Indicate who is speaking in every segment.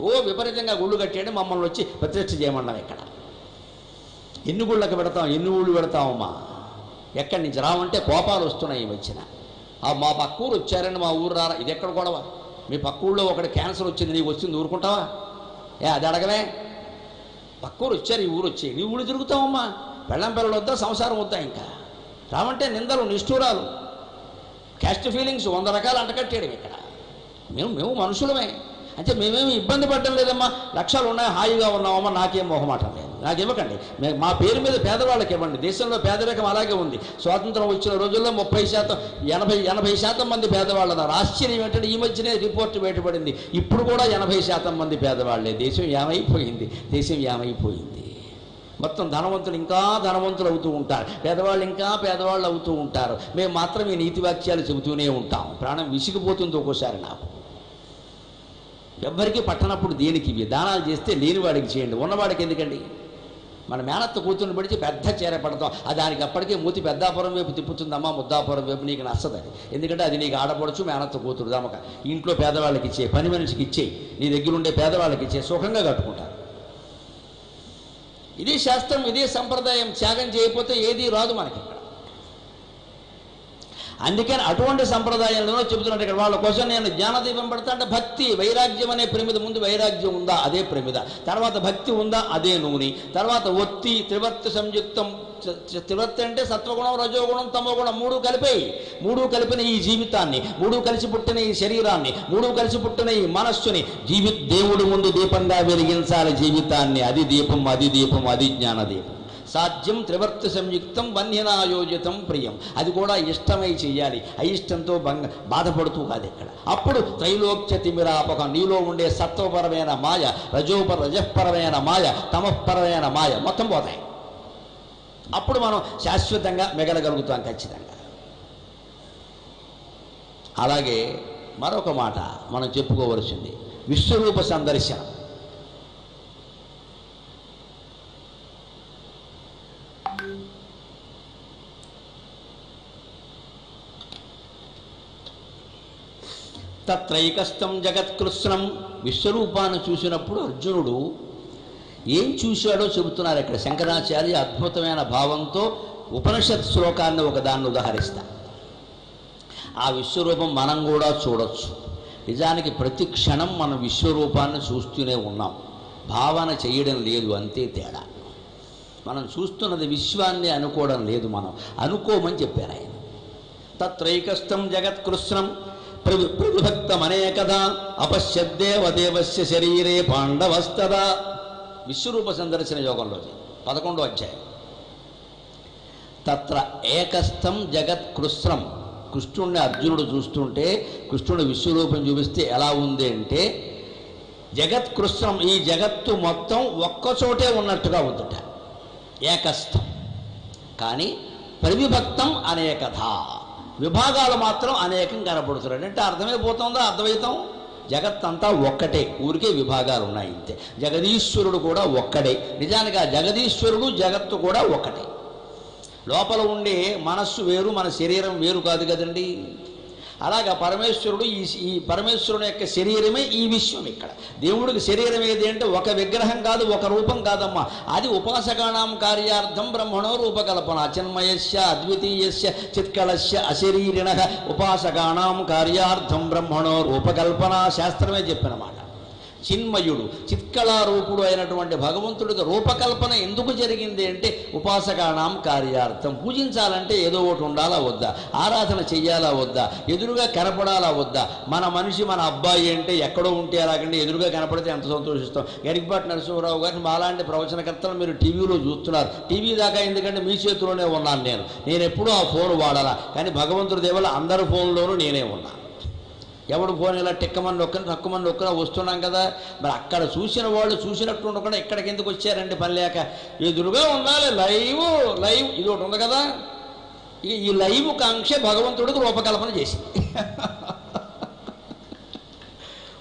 Speaker 1: ఓ విపరీతంగా గుళ్ళు కట్టాడు మమ్మల్ని వచ్చి ప్రత్యక్ష చేయమన్నాం ఇక్కడ. ఎన్ని గుళ్ళకి పెడతాం ఎన్ని ఊళ్ళు పెడతామమ్మా? ఎక్కడి నుంచి రావంటే కోపాలు వస్తున్నాయి ఈ మధ్యన. మా పక్క ఊరు వచ్చారండి మా ఊరు రారా. ఇది ఎక్కడ గొడవ? మీ పక్క ఊళ్ళో ఒకటి క్యాన్సర్ వచ్చింది నీకు వచ్చింది ఊరుకుంటావా? ఏ అది అడగలే పక్క ఊరు వచ్చారు ఈ ఊరు వచ్చి. నీ ఊళ్ళు తిరుగుతావమ్మా. పెళ్ళం పిల్లలు వద్దా సంసారం వద్దా ఇంకా? రావంటే నిందలు నిష్ఠూరాలు. క్యాస్ట్ ఫీలింగ్స్ వంద రకాలు అంటకట్టాడు ఇక్కడ. మేము మేము మనుషులమే. అంటే మేమేమి ఇబ్బంది పడడం లేదమ్మా. లక్షలు ఉన్నాయి హాయిగా ఉన్నామమ్మా నాకేం మొహమాట లేదు. నాకు ఇవ్వకండి మా పేరు మీద పేదవాళ్ళకి ఇవ్వండి. దేశంలో పేదరికం అలాగే ఉంది. స్వాతంత్రం వచ్చిన రోజుల్లో ముప్పై శాతం ఎనభై ఎనభై శాతం మంది పేదవాళ్ళు ఉన్నారు ఆశ్చర్యం ఏంటంటే ఈ మధ్యనే రిపోర్ట్ బయటపడింది. ఇప్పుడు కూడా ఎనభై శాతం మంది పేదవాళ్ళే. దేశం ఏమైపోయింది? దేశం ఏమైపోయింది? మొత్తం ధనవంతులు ఇంకా ధనవంతులు అవుతూ ఉంటారు. పేదవాళ్ళు ఇంకా పేదవాళ్ళు అవుతూ ఉంటారు. మేము మాత్రం ఈ నీతి వాక్యాలు చెబుతూనే ఉంటాం. ప్రాణం విసిగిపోతుంది ఒక్కోసారి నాకు. ఎవ్వరికీ పట్టనప్పుడు దేనికి ఇవి? దానాలు చేస్తే లేనివాడికి చేయండి. ఉన్నవాడికి ఎందుకండి? మన మేనత్త కూతుర్ని పడిచి పెద్ద చీర పడతాం. అది దానికి అప్పటికే మూతి పెద్దాపురం వైపు తిప్పుతుందమ్మా ముద్దాపురం వైపు నీకు నచ్చదని ఎందుకంటే అది నీకు ఆడపడచ్చు మేనత్త కూతురు దమక. ఇంట్లో పేదవాళ్ళకి ఇచ్చే పని మనిషికి ఇచ్చేయి నీ దగ్గర ఉండే పేదవాళ్ళకి ఇచ్చే సుఖంగా కట్టుకుంటారు. ఇదే శాస్త్రం ఇదే సంప్రదాయం. త్యాగం చేయకపోతే ఏది రాదు మనకి. ఇక్కడ అందుకని అటువంటి సంప్రదాయంలో చెబుతున్నాడు ఇక్కడ వాళ్ళ కోసం నేను జ్ఞానదీపం పెడతా అంటే భక్తి వైరాగ్యం అనే ప్రమిద ముందు వైరాగ్యం ఉందా అదే ప్రమిద. తర్వాత భక్తి ఉందా అదే నూనె. తర్వాత ఒత్తి త్రివర్తి సంయుక్తం త్రివర్తి అంటే సత్వగుణం రజోగుణం తమోగుణం మూడు కలిపాయి. మూడు కలిపిన ఈ జీవితాన్ని మూడు కలిసి పుట్టిన ఈ శరీరాన్ని మూడు కలిసి పుట్టిన ఈ మనస్సుని జీవి దేవుడి ముందు దీపంగా వెలిగించాలి జీవితాన్ని. అది దీపం అది దీపం అది జ్ఞానదీపం. సాధ్యం త్రివర్తి సంయుక్తం వన్యనాయోజితం ప్రియం. అది కూడా ఇష్టమై చేయాలి అయిష్టంతో భంగ బాధపడుతూ కాదు ఇక్కడ. అప్పుడు త్రైలోక్య తిమిరాపక నీలో ఉండే సత్వపరమైన మాయ రజోపర రజపరమైన మాయ తమపరమైన మాయ మొత్తం పోతాయి. అప్పుడు మనం శాశ్వతంగా మిగలగలుగుతాం ఖచ్చితంగా. అలాగే మరొక మాట మనం చెప్పుకోవలసింది. విశ్వరూప సందర్శనం. తత్రైకస్థం జగత్కృష్ణం విశ్వరూపాన్ని చూసినప్పుడు అర్జునుడు ఏం చూశాడో చెబుతున్నారు ఇక్కడ శంకరాచార్య అద్భుతమైన భావంతో ఉపనిషత్ శ్లోకాన్ని ఒకదాన్ని ఉదాహరిస్తా. ఆ విశ్వరూపం మనం కూడా చూడొచ్చు. నిజానికి ప్రతి క్షణం మనం విశ్వరూపాన్ని చూస్తూనే ఉన్నాం. భావన చేయడం లేదు అంతే తేడా. మనం చూస్తున్నది విశ్వాన్ని అనుకోవడం లేదు మనం. అనుకోమని చెప్పారు ఆయన. తత్రైకస్థం జగత్కృష్ణం ప్రభు ప్రభుభక్తమనేకదా అపశ్యద్దేవదేవస్య శరీరే పాండవస్తదా. విశ్వరూప సందర్శన యోగంలోది పదకొండో అధ్యాయం. తత్ర ఏకస్థం జగత్ కృష్ణం కృష్ణుడిని అర్జునుడు చూస్తుంటే కృష్ణుడు విశ్వరూపం చూపిస్తే ఎలా ఉంది అంటే జగత్ కృష్ణం ఈ జగత్తు మొత్తం ఒక్కచోటే ఉన్నట్టుగా ఉందట. ఏకస్థం. కానీ పరివిభక్తం అనేకథ విభాగాలు మాత్రం అనేకం కనపడుతున్నాడు అంటే అర్థమైపోతుందా? అద్వైతం జగత్తంతా ఒక్కటే. ఊరికే విభాగాలు ఉన్నాయి ఇంతే. జగదీశ్వరుడు కూడా ఒక్కడే. నిజానికి ఆ జగదీశ్వరుడు జగత్తు కూడా ఒక్కటే. లోపల ఉండే మనస్సు వేరు మన శరీరం వేరు కాదు కదండి. అలాగా పరమేశ్వరుడు ఈ ఈ పరమేశ్వరుని యొక్క శరీరమే ఈ విశ్వం ఇక్కడ. దేవుడికి శరీరం ఏది అంటే ఒక విగ్రహం కాదు ఒక రూపం కాదమ్మా. అది ఉపాసగాణం కార్యార్థం బ్రహ్మణో రూపకల్పన. అచన్మయస్య అద్వితీయస్య చిత్కళస్య అశరీరిణ. ఉపాసగాణం కార్యార్థం బ్రహ్మణో రూపకల్పన. శాస్త్రమే చెప్పినమాట చిన్మయుడు చిత్కళారూపుడు అయినటువంటి భగవంతుడికి రూపకల్పన ఎందుకు జరిగింది అంటే ఉపాసకానాం కార్యార్థం. పూజించాలంటే ఏదో ఒకటి ఉండాలా వద్దా? ఆరాధన చెయ్యాలా వద్దా? ఎదురుగా కనపడాలా వద్దా? మన మనిషి మన అబ్బాయి అంటే ఎక్కడో ఉంటే అలాగంటే ఎదురుగా కనపడితే ఎంత సంతోషిస్తాం. గరికపాటి నరసింహరావు గారిని మాలాంటి ప్రవచనకర్తలు మీరు టీవీలో చూస్తున్నారు. టీవీ దాకా ఎందుకంటే మీ చేతిలోనే ఉన్నాను నేను. నేను ఎప్పుడూ ఆ ఫోన్ వాడాలా. కానీ భగవంతుడి దేవల అందరి ఫోన్లోనూ నేనే ఉన్నాను ఎవడు ఫోన్ ఇలా టిక్కమని నొక్కని తక్కువమని నొక్కన వస్తున్నాం కదా. మరి అక్కడ చూసిన వాళ్ళు చూసినట్టు ఉండకుండా ఇక్కడికి ఎందుకు వచ్చారండి పని లేక? ఎదురుగా ఉండాలి లైవ్ లైవ్. ఇది ఒకటి ఉంది కదా. ఇక ఈ లైవ్ కాంక్ష భగవంతుడికి రూపకల్పన చేసింది.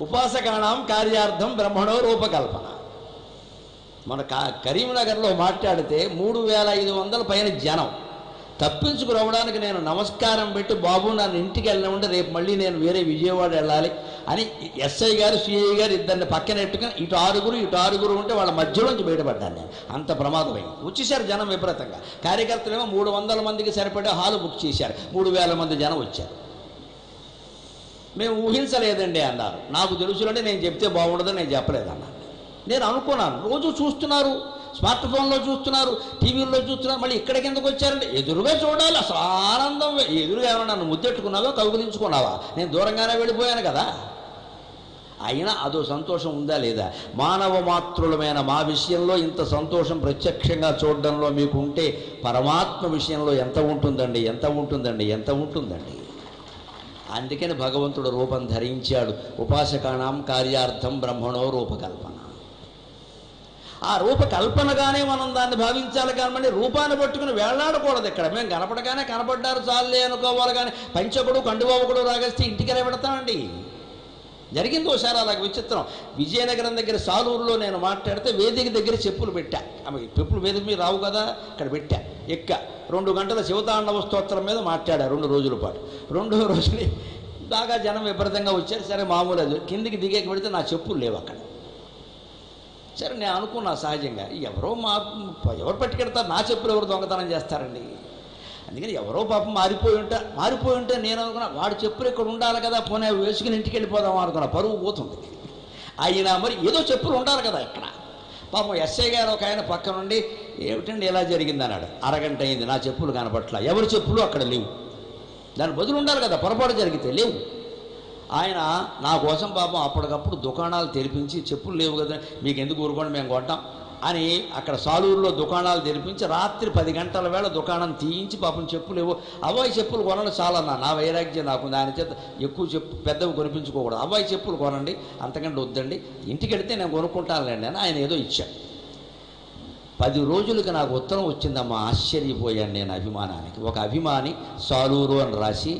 Speaker 1: ఉపాసకాణం కార్యార్థం బ్రహ్మణో రూపకల్పన. మన కా కరీంనగర్లో మాట్లాడితే మూడు వేల ఐదు వందల పైన జనం. తప్పించుకురావడానికి నేను నమస్కారం పెట్టి బాబు నన్ను ఇంటికి వెళ్ళిన రేపు మళ్ళీ నేను వేరే విజయవాడ వెళ్ళాలి అని ఎస్ఐ గారు సిఐ గారు ఇద్దరిని పక్కన పెట్టుకుని ఇటు ఆరుగురు ఇటు ఆరుగురు ఉంటే వాళ్ళ మధ్యలోంచి బయటపడ్డాను నేను. అంత ప్రమాదమైంది. వచ్చేసారు జనం విపరీతంగా. కార్యకర్తలేమో మూడు వందల మందికి సరిపడే హాలు బుక్ చేశారు. మూడు వేల మంది జనం వచ్చారు. మేము ఊహించలేదండి అన్నారు. నాకు తెలుసులంటే నేను చెప్తే బాగుండదని నేను చెప్పలేదన్నాను నేను అనుకున్నాను. రోజు చూస్తున్నారు. స్మార్ట్ ఫోన్లో చూస్తున్నారు టీవీల్లో చూస్తున్నారు మళ్ళీ ఇక్కడికి ఎందుకు వచ్చారంటే ఎదురుగా చూడాలి అసలు ఆనందం. ఎదురుగా ఏమన్నా నన్ను ముద్దెట్టుకున్నావా కౌగులించుకున్నావా? నేను దూరంగానే వెళ్ళిపోయాను కదా. అయినా అదో సంతోషం ఉందా లేదా? మానవ మాతృలమైన మా విషయంలో ఇంత సంతోషం ప్రత్యక్షంగా చూడడంలో మీకు ఉంటే పరమాత్మ విషయంలో ఎంత ఉంటుందండి ఎంత ఉంటుందండి ఎంత ఉంటుందండి? అందుకని భగవంతుడు రూపం ధరించాడు. ఉపాసకాణం కార్యార్థం బ్రహ్మణో రూపకల్పన. ఆ రూపకల్పనగానే మనం దాన్ని భావించాలి కానీ రూపాన్ని పట్టుకుని వేళ్ళాడకూడదు ఇక్కడ. మేము కనపడగానే కనపడ్డారు చాలే అనుకోవాలి కానీ పంచకుడు కండుబాబుకుడు రాగస్తే ఇంటికి పెడతామండి జరిగింది ఒకసారి అలాగ విచిత్రం. విజయనగరం దగ్గర సాలూరులో నేను మాట్లాడితే వేదిక దగ్గర చెప్పులు పెట్టా. అవి చెప్పులు వేదిక మీద రావు కదా ఇక్కడ పెట్టా. ఎక్క. రెండు గంటల శివతాండవ స్తోత్రం మీద మాట్లాడా రెండు రోజుల పాటు. రెండో రోజుని బాగా జనం విపరీతంగా వచ్చారు. సరే మామూలు కిందికి దిగేకి పెడితే నా చెప్పులు లేవు అక్కడ. సరే నేను అనుకున్నా సహజంగా. ఎవరో మా ఎవరు పట్టుకెడతారు? నా చెప్పులు ఎవరు దొంగతనం చేస్తారండి? అందుకని ఎవరో పాపం మారిపోయి ఉంటా మారిపోయి ఉంటే నేను అనుకున్నా వాడు చెప్పులు ఇక్కడ ఉండాలి కదా పోనీ వేసుకుని ఇంటికి వెళ్ళిపోదాం అనుకున్నా. పరువు పోతుంది. అయినా మరి ఏదో చెప్పులు ఉండాలి కదా ఇక్కడ. పాపం ఎస్ఐ గారు ఒక ఆయన పక్క నుండి ఏమిటండి ఎలా జరిగింది అన్నాడు అరగంట అయింది నా చెప్పులు కనపట్ల ఎవరి చెప్పులు అక్కడ లేవు? దాని బదులు ఉండాలి కదా పొరపాటు జరిగితే లేవు. ఆయన నా కోసం పాపం అప్పటికప్పుడు దుకాణాలు తెరిపించి చెప్పులు లేవు కదా మీకు ఎందుకు ఊరుకోండి మేము కొట్టాం అని అక్కడ సాలూరులో దుకాణాలు తెరిపించి రాత్రి పది గంటల వేళ దుకాణం తీయించి పాపం చెప్పులు లేవు. అబ్బాయి చెప్పులు కొనడం చాలన్నా నా వైరాగ్యం నాకు దాని చేత ఎక్కువ చెప్పు పెద్దవి కొనిపించుకోకూడదు. అబ్బాయి చెప్పులు కొనండి అంతకంటే వద్దండి ఇంటికి వెళితే నేను కొనుక్కుంటానులేండి అని ఆయన ఏదో ఇచ్చాను పది రోజులకి నాకు ఉత్తరం వచ్చిందమ్మా ఆశ్చర్యపోయాను నేను అభిమానానికి. ఒక అభిమాని సాలూరు అని రాసి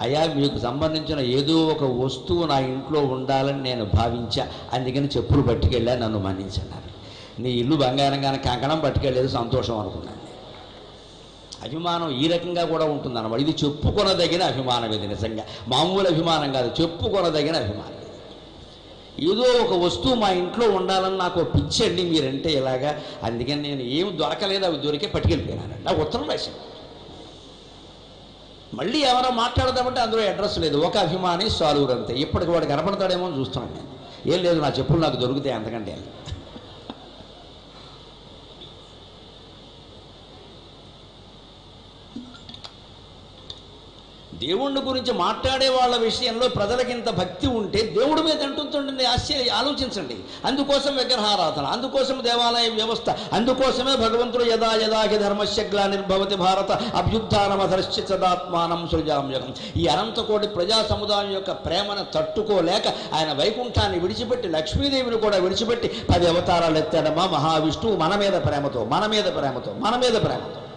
Speaker 1: అయా మీకు సంబంధించిన ఏదో ఒక వస్తువు నా ఇంట్లో ఉండాలని నేను భావించా. అందుకని చెప్పులు పట్టుకెళ్ళా నన్ను మన్నించన్నారు నీ ఇల్లు బంగారంగానే కంకణం పట్టుకెళ్ళేది సంతోషం అనుకున్నాను అభిమానం ఈ రకంగా కూడా ఉంటుందన్నమాట. ఇది చెప్పుకొనదగిన అభిమానం ఇది నిజంగా. మామూలు అభిమానం కాదు చెప్పుకొనదగిన అభిమానం ఏదో ఒక వస్తువు మా ఇంట్లో ఉండాలని నాకు పిచ్చండి పిచ్చి అండి మీరంటే ఇలాగా. అందుకని నేను ఏం దొరకలేదు అవి దొరికే పట్టుకెళ్ళిపోయినాను. నాకు ఉత్తరం రాశాను మళ్ళీ ఎవరో మాట్లాడదామంటే అందులో అడ్రస్ లేదు. ఒక అభిమాని సాలువురు అంతే. ఇప్పటికి వాడు కనపడతాడేమో చూస్తున్నాను నేను. ఏం లేదు నా చెప్పులు నాకు దొరుకుతాయి అంతకంటే. దేవుణ్ణి గురించి మాట్లాడే వాళ్ళ విషయంలో ప్రజలకి ఇంత భక్తి ఉంటే దేవుడి మీద అంటుంటుంది ఆశ్చర్య ఆలోచించండి. అందుకోసం విగ్రహారాధన అందుకోసం దేవాలయ వ్యవస్థ అందుకోసమే భగవంతుడు యదా యదాకి ధర్మస్య గ్లానిర్భవతి భారత అభ్యుత్నమధర్శ్చితదాత్మానం సృజామ్యకం ఈ అనంతకోటి ప్రజా సముదాయం యొక్క ప్రేమను తట్టుకోలేక ఆయన వైకుంఠాన్ని విడిచిపెట్టి లక్ష్మీదేవిని కూడా విడిచిపెట్టి పది అవతారాలు ఎత్తాడమ్మా మహావిష్ణువు మన మీద ప్రేమతో మన మీద ప్రేమతో మన మీద ప్రేమతో.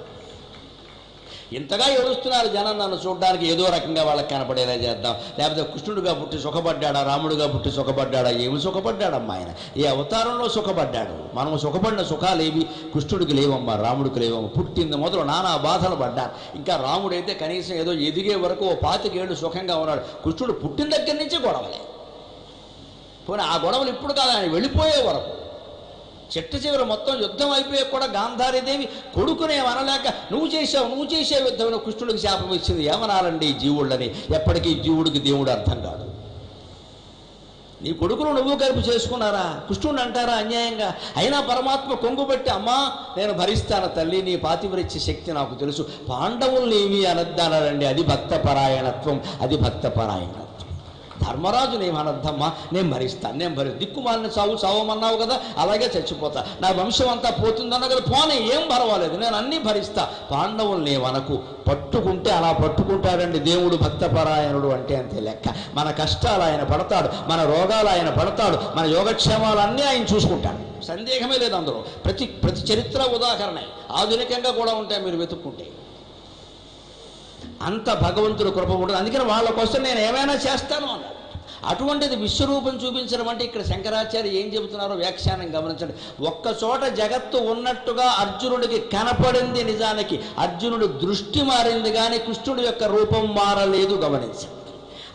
Speaker 1: ఇంతగా ఏడుస్తున్నారు జనం నన్ను చూడడానికి ఏదో రకంగా వాళ్ళకి కనపడేలా చేద్దాం. లేకపోతే కృష్ణుడిగా పుట్టి సుఖపడ్డాడా రాముడుగా పుట్టి సుఖపడ్డాడా ఏమి సుఖపడ్డాడమ్మా ఆయన? ఏ అవతారంలో సుఖపడ్డాడు? మనము సుఖపడిన సుఖాలు ఏవి కృష్ణుడికి లేవమ్మా రాముడికి లేవమ్మా. పుట్టింది మొదలు నానా బాధలు పడ్డారు. ఇంకా రాముడైతే కనీసం ఏదో ఎదిగే వరకు ఓ పాతికేళ్ళు సుఖంగా ఉన్నాడు. కృష్ణుడు పుట్టిన దగ్గర నుంచి గొడవలే. పోనీ ఆ గొడవలు ఇప్పుడు కాదు ఆయన వెళ్ళిపోయే వరకు. చెట్టు చివరి మొత్తం యుద్ధం అయిపోయే కూడా గాంధారీదేవి కొడుకునే అనలేక నువ్వు చేసావు నువ్వు చేసే యుద్ధంలో కృష్ణుడికి శాపం ఇచ్చింది. ఏమనాలండి ఈ జీవుళ్ళని? ఎప్పటికీ జీవుడికి దేవుడు అర్థం కాదు నీ కొడుకును నువ్వు కలిపి చేసుకున్నారా? కృష్ణుడు అంటారా అన్యాయంగా? అయినా పరమాత్మ కొంగుబెట్టి అమ్మా నేను భరిస్తాను తల్లి నీ పాతివరిచ్చే శక్తి నాకు తెలుసు. పాండవుల్ని ఏమి అనద్దానండి అది భక్త పరాయణత్వం అది భక్త ధర్మరాజు నేను అనద్దమ్మా నేను భరిస్తాను నేను భరి దిక్కుమాలిన చావు చావమన్నావు కదా అలాగే చచ్చిపోతా. నా వంశం అంతా పోతుందన్న కదా పోనీ ఏం పర్వాలేదు నేను అన్నీ భరిస్తా. పాండవులు మనకు పట్టుకుంటే అలా పట్టుకుంటాడండి దేవుడు భక్తపరాయణుడు అంటే అంతే లెక్క. మన కష్టాలు ఆయన పడతాడు మన రోగాలు ఆయన పడతాడు మన యోగక్షేమాలు అన్నీ ఆయన చూసుకుంటాడు. సందేహమే లేదు అందులో. ప్రతి ప్రతి చరిత్ర ఉదాహరణ. ఆధునికంగా కూడా ఉంటాయి మీరు వెతుక్కుంటే. అంత భగవంతుడు కృప ఉండదు. అందుకని వాళ్ళ కోసం నేను ఏమైనా చేస్తాను అన్నాడు. అటువంటిది విశ్వరూపం చూపించడం అంటే ఇక్కడ శంకరాచార్య ఏం చెబుతున్నారో వ్యాఖ్యానం గమనించండి. ఒక్క చోట జగత్తు ఉన్నట్టుగా అర్జునుడికి కనపడింది నిజానికి అర్జునుడు దృష్టి మారింది కానీ కృష్ణుడి యొక్క రూపం మారలేదు గమనించండి.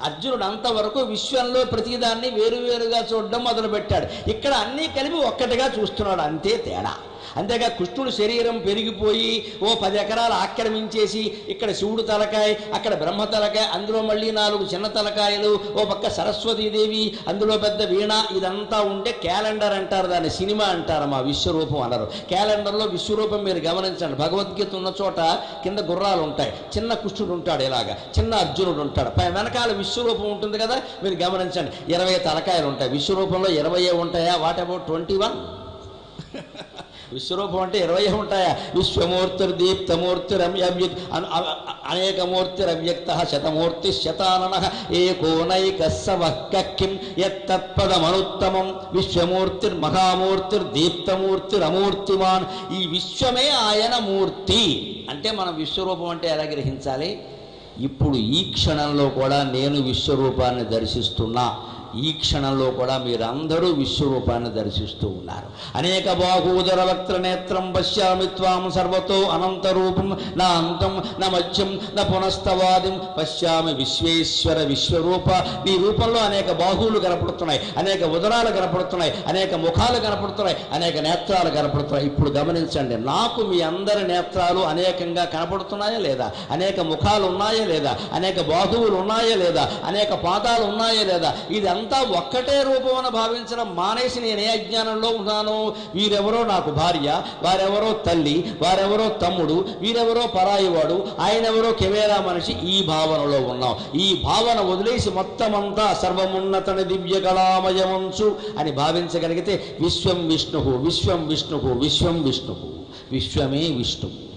Speaker 1: అర్జునుడు అంతవరకు విశ్వంలో ప్రతిదాన్ని వేరువేరుగా చూడడం మొదలుపెట్టాడు. ఇక్కడ అన్నీ కలిపి ఒక్కటిగా చూస్తున్నాడు అంతే తేడా. అంతేగా కృష్ణుడు శరీరం పెరిగిపోయి ఓ పది ఎకరాలు ఆక్రమించేసి ఇక్కడ శివుడు తలకాయ అక్కడ బ్రహ్మ తలకాయ అందులో మళ్ళీ నాలుగు చిన్న తలకాయలు ఓ పక్క సరస్వతీదేవి అందులో పెద్ద వీణ ఇదంతా ఉంటే క్యాలెండర్ అంటారు దాన్ని సినిమా అంటారు మా విశ్వరూపం అన్నారు క్యాలెండర్లో విశ్వరూపం మీరు గమనించండి. భగవద్గీత ఉన్న చోట కింద గుర్రాలు ఉంటాయి. చిన్న కృష్ణుడు ఉంటాడు ఇలాగా. చిన్న అర్జునుడు ఉంటాడు. పై వెనకాల విశ్వరూపం ఉంటుంది కదా మీరు గమనించండి. ఇరవై తలకాయలు ఉంటాయి. విశ్వరూపంలో ఇరవై ఉంటాయా? వాట్ అబౌట్ ట్వంటీ వన్ విశ్వరూపం అంటే ఇరవై ఉంటాయా? విశ్వమూర్తిర్ దీప్తమూర్తిర్ అవ్యక్ అనేక మూర్తిర్ అవ్యక్త శతమూర్తి శతానన ఏకోనైక సవక్కిం యత్తత్పదమనుత్తమం విశ్వమూర్తిర్ మహామూర్తిర్ దీప్తమూర్తిర్ అమూర్తిమాన్ ఈ విశ్వమే ఆయన మూర్తి. అంటే మనం విశ్వరూపం అంటే ఎలా గ్రహించాలి? ఇప్పుడు ఈ క్షణంలో కూడా నేను విశ్వరూపాన్ని దర్శిస్తున్నా. ఈ క్షణంలో కూడా మీరందరూ విశ్వరూపాన్ని దర్శిస్తూ ఉన్నారు. అనేక బాహూదర వక్త్ర నేత్రం పశ్యామి త్వాం సర్వతో అనంత రూపం నా అంతం నా మధ్యం నా పునస్తవాదిం పశ్యామి విశ్వేశ్వర విశ్వరూప. నీ రూపంలో అనేక బాహువులు కనపడుతున్నాయి అనేక ఉదరాలు కనపడుతున్నాయి అనేక ముఖాలు కనపడుతున్నాయి అనేక నేత్రాలు కనపడుతున్నాయి. ఇప్పుడు గమనించండి నాకు మీ అందరి నేత్రాలు అనేకంగా కనపడుతున్నాయా లేదా? అనేక ముఖాలు ఉన్నాయా లేదా? అనేక బాహువులు ఉన్నాయా లేదా? అనేక పాదాలు ఉన్నాయా లేదా? ఇది ఇదంతా ఒక్కటే రూపమని భావించడం మానేసి నేను ఏ అజ్ఞానంలో ఉన్నాను? వీరెవరో నాకు భార్య వారెవరో తల్లి వారెవరో తమ్ముడు వీరెవరో పరాయివాడు ఆయనెవరో కెమెరా మనిషి ఈ భావనలో ఉన్నాం. ఈ భావన వదిలేసి మొత్తం అంతా సర్వమున్నతని దివ్య కళామయమంచు అని భావించగలిగితే విశ్వం విష్ణు విశ్వం విష్ణు విశ్వం విష్ణు విశ్వమే విష్ణువు.